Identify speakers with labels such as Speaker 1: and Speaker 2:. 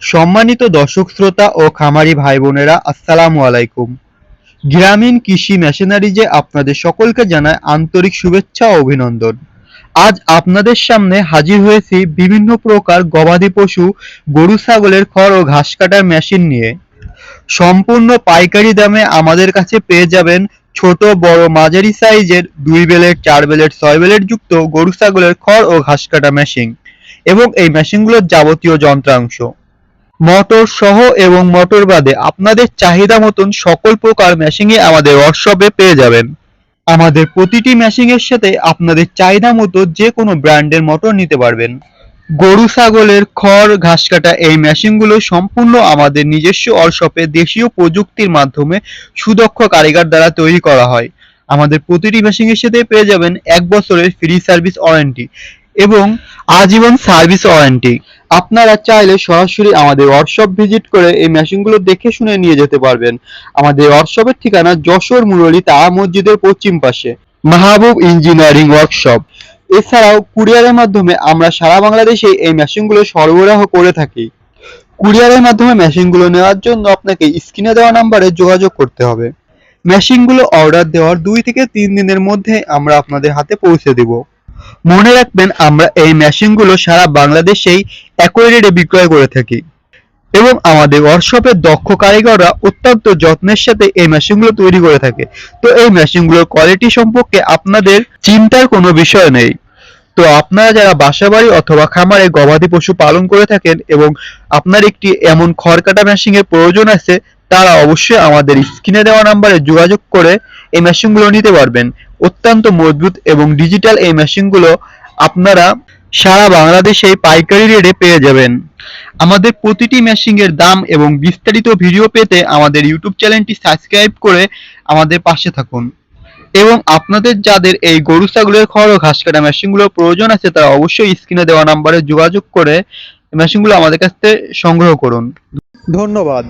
Speaker 1: সম্মানিত দর্শক শ্রোতা ও খামারি ভাই বোনেরা আসসালামু আলাইকুম। গ্রামীণ কৃষি মেশিনারিজে আপনাদের সকলকে জানায় আন্তরিক শুভেচ্ছা ও অভিনন্দন। আজ আপনাদের সামনে হাজির হয়েছি বিভিন্ন প্রকার গবাদি পশু, গরু, ছাগলের খড় ও ঘাস কাটার মেশিন নিয়ে। সম্পূর্ণ পাইকারি দামে আমাদের কাছে পেয়ে যাবেন ছোট, বড়, মাঝারি সাইজের দুই বেলের চার বেলের ছয় বেলের যুক্ত গরু, ছাগলের খড় ও ঘাস কাটা মেশিন এবং এই মেশিনগুলোর যাবতীয় যন্ত্রাংশ। মোটর সহ এবং মোটর বাদে আপনাদের চাহিদা মতন সকল প্রকার মেশিনই আমাদের ওয়ার্কশপে পেয়ে যাবেন। আমাদের প্রতিটি মেশিনের সাথে আপনাদের চাহিদা মতো যে কোনো ব্র্যান্ডের মোটর নিতে পারবেন। গরু, ছাগলের খড়, ঘাস কাটা এই মেশিনগুলো সম্পূর্ণ আমাদের নিজস্ব ওয়ার্কশপে দেশীয় প্রযুক্তির মাধ্যমে সুদক্ষ কারিগর দ্বারা তৈরি করা হয়। আমাদের প্রতিটি মেশিনের সাথে পেয়ে যাবেন এক বছরের ফ্রি সার্ভিস ওয়ারেন্টি এবং আজীবন সার্ভিস ওয়ারেন্টি আপনারা চাইলে সরাসরি আমাদের ওয়ার্কশপ ভিজিট করে এই মেশিনগুলো দেখে শুনে নিয়ে যেতে পারবেন। আমাদের ওয়ার্কশপের ঠিকানা যশোর মুরলী তারা মসজিদের পশ্চিম পাশে। মাহবুব ইঞ্জিনিয়ারিং ওয়ার্কশপ এছাড়াও কুরিয়ারের মাধ্যমে আমরা সারা বাংলাদেশে এই মেশিনগুলো সরবরাহ করে থাকি। কুরিয়ারের মাধ্যমে মেশিনগুলো নেওয়ার জন্য আপনাকে স্ক্রিনে দেওয়া নাম্বারে যোগাযোগ করতে হবে। মেশিনগুলো অর্ডার দেওয়ার দুই থেকে তিন দিনের মধ্যে আমরা আপনাদের হাতে পৌঁছে দেব। মনে রাখবেন, আমরা এই মেশিনগুলো সারা বাংলাদেশেই একই রেটে বিক্রয় করে থাকি। এবং আমাদের ওয়ার্কশপের দক্ষ কারিগররা অত্যন্ত যত্নের সাথে এই মেশিনগুলো তৈরি করে থাকে। তো এই মেশিনগুলোর কোয়ালিটি সম্পর্কে আপনাদের চিন্তার কোনো বিষয় নেই। তো আপনারা যারা বাসাবাড়ি অথবা খামারে গবাদি পশু পালন করে থাকেন এবং আপনার একটি এমন খড় কাটা মেশিনের প্রয়োজন আছে, তারা অবশ্যই আমাদের স্ক্রিনে দেওয়া নাম্বারে যোগাযোগ করে এই মেশিনগুলো নিতে পারবেন। অত্যন্ত মজবুত এবং ডিজিটাল এই মেশিনগুলো আপনারা সারা বাংলাদেশে পাইকারি রেটে পেয়ে যাবেন। আমাদের প্রতিটি মেশিনের দাম এবং বিস্তারিত ভিডিও পেতে আমাদের ইউটিউব চ্যানেলটি সাবস্ক্রাইব করে আমাদের পাশে থাকুন। এবং আপনাদের যাদের এই গরু, ছাগলের খড় ও ঘাস কাটা মেশিনগুলোর প্রয়োজন আছে, তারা অবশ্যই স্ক্রিনে দেওয়া নাম্বারে যোগাযোগ করে মেশিনগুলো আমাদের কাছ থেকে সংগ্রহ করুন। ধন্যবাদ।